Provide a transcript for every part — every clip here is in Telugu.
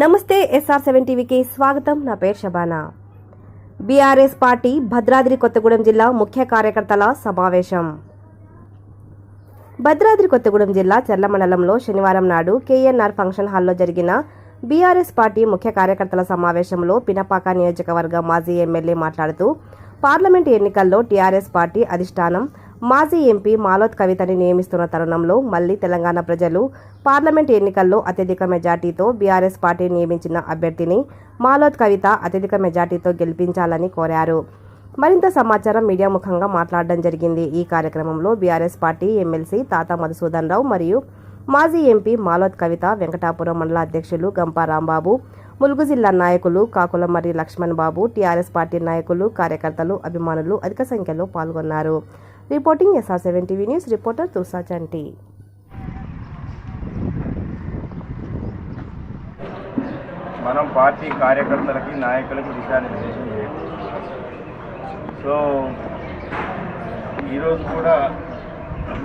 నమస్తే ఎస్ఆర్ సెవెన్ టీవీకి స్వాగతం. నా పేరు శబానా. బీఆర్ఎస్ పార్టీ భద్రాద్రి కొత్తగూడెం జిల్లా ముఖ్య కార్యకర్తల సమావేశం. భద్రాద్రి కొత్తగూడెం జిల్లా చెర్ల మండలంలో శనివారం నాడు కేఎన్ఆర్ ఫంక్షన్ హాల్లో జరిగిన బీఆర్ఎస్ పార్టీ ముఖ్య కార్యకర్తల సమావేశంలో పినపాక నియోజకవర్గ మాజీ ఎమ్మెల్యే మాట్లాడుతూ పార్లమెంట్ ఎన్నికల్లో టీఆర్ఎస్ పార్టీ అధిష్టానం మాజీ ఎంపీ మాలోత్ కవితని నియమిస్తున్న తరుణంలో మళ్ళీ తెలంగాణ ప్రజలు పార్లమెంట్ ఎన్నికల్లో అత్యధిక మెజార్టీతో బీఆర్ఎస్ పార్టీ నియమించిన అభ్యర్థిని మాలోత్ కవిత అత్యధిక మెజార్టీతో గెలిపించాలని కోరారు. మరింత సమాచారం మీడియా ముఖంగా మాట్లాడడం జరిగింది. ఈ కార్యక్రమంలో బీఆర్ఎస్ పార్టీ ఎమ్మెల్సీ తాత మధుసూదన్ రావు మరియు మాజీ ఎంపీ మాలోత్ కవిత వెంకటాపురం మండల అధ్యక్షులు గంపా రాంబాబు ములుగు జిల్లా నాయకులు కాకులమర్రి లక్ష్మణ్ బాబు టీఆర్ఎస్ పార్టీ నాయకులు కార్యకర్తలు అభిమానులు అధిక సంఖ్యలో పాల్గొన్నారు. Reporting SR seven TV news reporter Tusa Chanti. మనం పార్టీ కార్యకర్తలకి నాయకులకి దిశానిర్దేశం చేయాలి సో ఈరోజు కూడా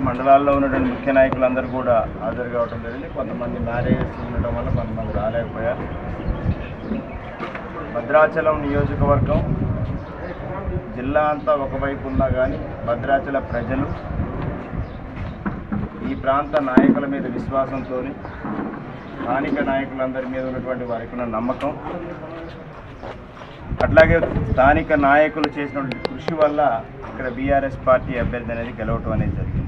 మండలాల్లో ఉన్నటువంటి ముఖ్య నాయకులందరూ కూడా హాజరు కావడం జరిగింది. కొంతమంది మ్యారేజెస్ ఉండటం వల్ల కొంతమంది రాలేకపోయారు. భద్రాచలం నియోజకవర్గం జిల్లా అంతా ఒకవైపు ఉన్నా కానీ భద్రాచల ప్రజలు ఈ ప్రాంత నాయకుల మీద విశ్వాసంతో స్థానిక నాయకులందరి మీద ఉన్నటువంటి వారికి ఉన్న నమ్మకం. అట్లాగే స్థానిక నాయకులు చేసినటువంటి కృషి వల్ల ఇక్కడ బీఆర్ఎస్ పార్టీ అభ్యర్థి అనేది గెలవటం అనేది జరిగింది.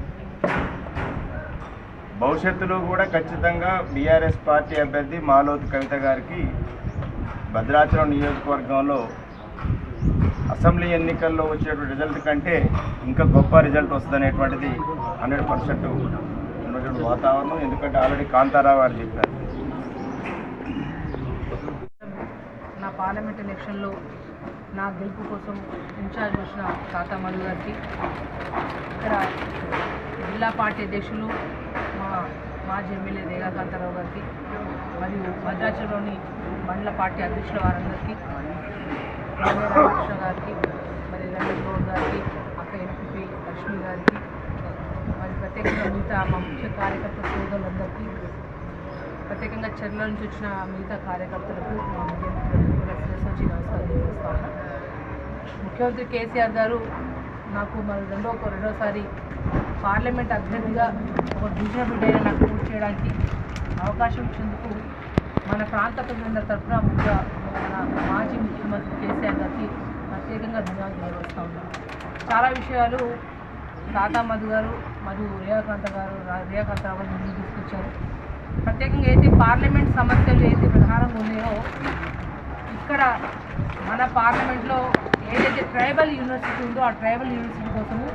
భవిష్యత్తులో కూడా ఖచ్చితంగా బీఆర్ఎస్ పార్టీ అభ్యర్థి మాలోతు కవిత గారికి భద్రాచలం నియోజకవర్గంలో అసెంబ్లీ ఎన్నికల్లో వచ్చేటువంటి రిజల్ట్ కంటే ఇంకా గొప్ప రిజల్ట్ వస్తుందనేటువంటిది హండ్రెడ్ పర్సెంట్ ఉన్నటువంటి వాతావరణం. ఎందుకంటే ఆల్రెడీ కాంతారావు గారు చెప్పారు. నా పార్లమెంట్ ఎలక్షన్లో నా గెలుపు కోసం ఇన్ఛార్జ్ వచ్చిన తాత మధు గారికి ఇక్కడ జిల్లా పార్టీ అధ్యక్షులు మా మాజీ ఎమ్మెల్యే దేగా కాంతారావు గారికి మరియు భద్రాచలంలోని మండల పార్టీ అధ్యక్షుల వారందరికీ ఎమ్మెల్యే గారికి మరి రమేష్ గౌడ్ గారికి అక్క ఎంపీ లక్ష్మి గారికి మరి ప్రత్యేకంగా మిగతా మా ముఖ్య కార్యకర్త సోదరులందరికీ ప్రత్యేకంగా చర్ల నుంచి వచ్చిన మిగతా కార్యకర్తలకు మా ముఖ్యమంత్రి నమస్కారం చేస్తాను ముఖ్యమంత్రి కేసీఆర్ గారు నాకు మరి రెండో రెండోసారి పార్లమెంట్ అభ్యర్థిగా ఒక డివిజన్ బిడ్డ అయినా నాకు పూర్తి చేయడానికి అవకాశం ఇచ్చేందుకు మన ప్రాంత ప్రజలందరి తరఫున ముఖ్య మన మాజీ ముఖ్యమంత్రి కేసీఆర్ గారికి ప్రత్యేకంగా ధన్యవాదాలు తెలియజేస్తా ఉన్నాం. చాలా విషయాలు తాతా మధు గారు మరియు రేఖాకాంత గారు రా- గారు ముందు తీసుకొచ్చారు. ప్రత్యేకంగా అయితే పార్లమెంట్ సమస్యలు అయితే ప్రధానంగా ఉన్నాయో ఇక్కడ మన పార్లమెంట్లో ఏదైతే ట్రైబల్ యూనివర్సిటీ ఉందో ఆ ట్రైబల్ యూనివర్సిటీ కోసము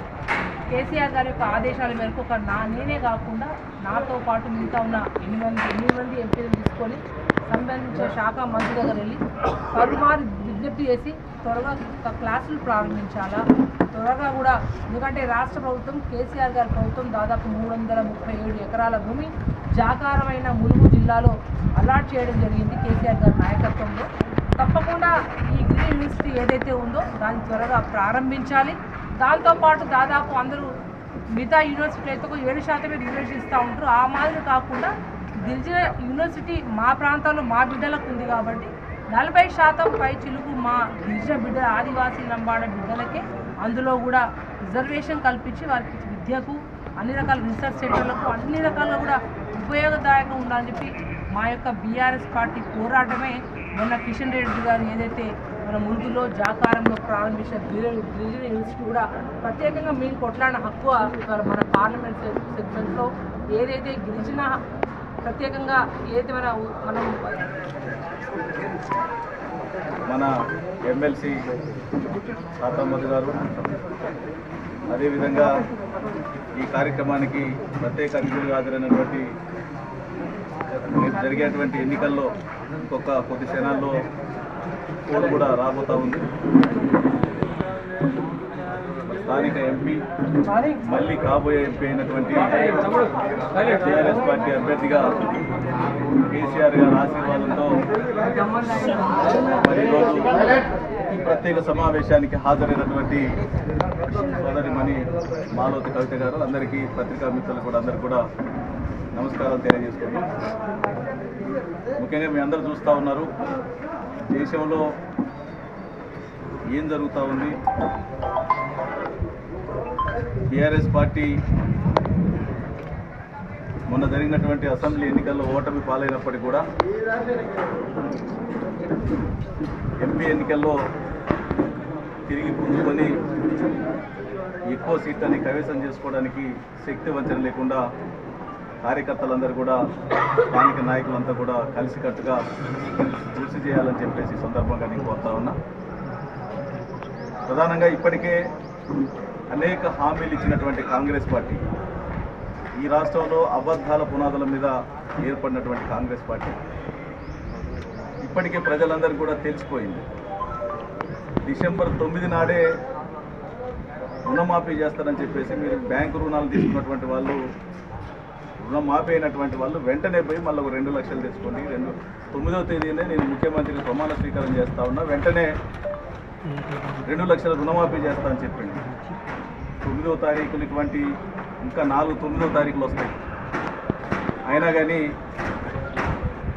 కేసీఆర్ గారి యొక్క ఆదేశాల మేరకు ఒక నా నేనే కాకుండా నాతో పాటు మిగతా ఉన్న ఎనిమిది మంది ఎనిమిది మంది ఎంపీలు తీసుకొని సంబంధించిన శాఖ మంత్రి దగ్గర వెళ్ళి పలుమారు విజ్ఞప్తి చేసి త్వరగా ఒక క్లాసులు ప్రారంభించాలా? త్వరగా కూడా ఎందుకంటే రాష్ట్ర ప్రభుత్వం కేసీఆర్ గారి ప్రభుత్వం దాదాపు మూడు వందల ముప్పై ఏడు ఎకరాల భూమి జాకారమైన ములుగు జిల్లాలో అలాట్ చేయడం జరిగింది కేసీఆర్ గారి నాయకత్వంలో. తప్పకుండా ఈ గ్రీన్ యూనివర్సిటీ ఏదైతే ఉందో దాన్ని త్వరగా ప్రారంభించాలి. దాంతోపాటు దాదాపు అందరూ మిగతా యూనివర్సిటీ అయితే ఒక ఏడు శాతమే రిజర్వేషన్ ఇస్తూ ఉంటారు. ఆ మాదిరి కాకుండా గిరిజన యూనివర్సిటీ మా ప్రాంతాల్లో మా బిడ్డలకు ఉంది కాబట్టి నలభై శాతం పై చిలుకు మా గిరిజన బిడ్డ ఆదివాసీ లంబాడ బిడ్డలకే అందులో కూడా రిజర్వేషన్ కల్పించి వారికి విద్యకు అన్ని రకాల రీసెర్చ్ సెంటర్లకు అన్ని రకాలుగా కూడా ఉపయోగదాయకంగా ఉండాలని చెప్పి మా యొక్క బీఆర్ఎస్ పార్టీ పోరాటమే మొన్న కిషన్ రెడ్డి గారు ఏదైతే మన ముందులో జాకారంలో ప్రారంభించిన గిరిజన యూనివర్సిటీ కూడా ప్రత్యేకంగా మీరు కొట్లాడిన హక్కు మన పార్లమెంట్ సెగ్మెంట్లో ఏదైతే గిరిజన ప్రత్యేకంగా ఏది మన మనం మన ఎమ్మెల్సీ సాతమ్మది గారు అదేవిధంగా ఈ కార్యక్రమానికి ప్రత్యేక అతిథులుగా హాజరైనటువంటి జరిగేటువంటి ఎన్నికల్లో ఇంకొక కొద్ది క్షణాల్లో కోడ్ కూడా రాబోతా ఉంది. స్థానిక ఎంపీ మళ్ళీ కాబోయే ఎంపీ అయినటువంటి టీఆర్ఎస్ పార్టీ అభ్యర్థిగా కేసీఆర్ గారి ఆశీర్వాదంతో మరి ఈరోజు ఈ ప్రత్యేక సమావేశానికి హాజరైనటువంటి సోదరి మణి మాలోతి కవిత గారు అందరికీ పత్రికా మిత్రులు కూడా అందరికీ కూడా నమస్కారాలు తెలియజేసుకుంటూ ముఖ్యంగా మీ అందరూ చూస్తూ ఉన్నారు. దేశంలో ఏం జరుగుతూ ఉంది? టీఆర్ఎస్ పార్టీ మొన్న జరిగినటువంటి అసెంబ్లీ ఎన్నికల్లో ఓటమి పాలైనప్పటికీ కూడా ఎంపీ ఎన్నికల్లో తిరిగి పుంజుకొని ఎక్కువ సీట్లని కైవసం చేసుకోవడానికి శక్తి వంచన లేకుండా కార్యకర్తలందరూ కూడా స్థానిక నాయకులంతా కూడా కలిసికట్టుగా కృషి చేయాలని చెప్పేసి సందర్భంగా నేను కోరుతా ఉన్నా. ప్రధానంగా ఇప్పటికే అనేక హామీలు ఇచ్చినటువంటి కాంగ్రెస్ పార్టీ. ఈ రాష్ట్రంలో అబద్ధాల పునాదుల మీద ఏర్పడినటువంటి కాంగ్రెస్ పార్టీ. ఇప్పటికే ప్రజలందరికీ కూడా తెలిసిపోయింది. డిసెంబర్ తొమ్మిది నాడే రుణమాఫీ చేస్తారని చెప్పేసి మీరు బ్యాంకు రుణాలు తీసుకున్నటువంటి వాళ్ళు రుణమాఫీ అయినటువంటి వాళ్ళు వెంటనే పోయి మళ్ళీ ఒక రెండు లక్షలు తెచ్చుకోండి. రెండు తొమ్మిదవ తేదీనే నేను ముఖ్యమంత్రికి ప్రమాణ స్వీకారం చేస్తా ఉన్నా. వెంటనే రెండు లక్షల రుణమాఫీ చేస్తా అని చెప్పింది తొమ్మిదో తారీఖులు ఇటువంటి ఇంకా నాలుగు తొమ్మిదో తారీఖులు వస్తాయి. అయినా కానీ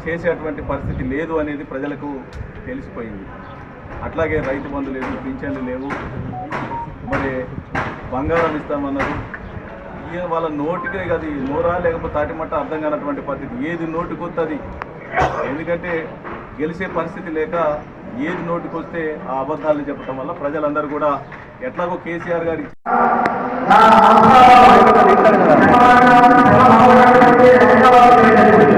చేసేటువంటి పరిస్థితి లేదు అనేది ప్రజలకు తెలిసిపోయింది. అట్లాగే రైతు బంధు లేదు పింఛన్లు లేవు. మరి బంగారం ఇస్తామన్నారు. ఇక వాళ్ళ నోటికే అది నోరా లేకపోతే తాటిమట్ట అర్థం కానటువంటి పరిస్థితి. ఏది నోటికొస్తుంది ఎందుకంటే గెలిచే పరిస్థితి లేక ఏది నోటికొస్తే ఆ అబద్ధాలు చెప్పడం వల్ల ప్రజలందరూ కూడా ఎట్లాగో కేసీఆర్ గారి అయితే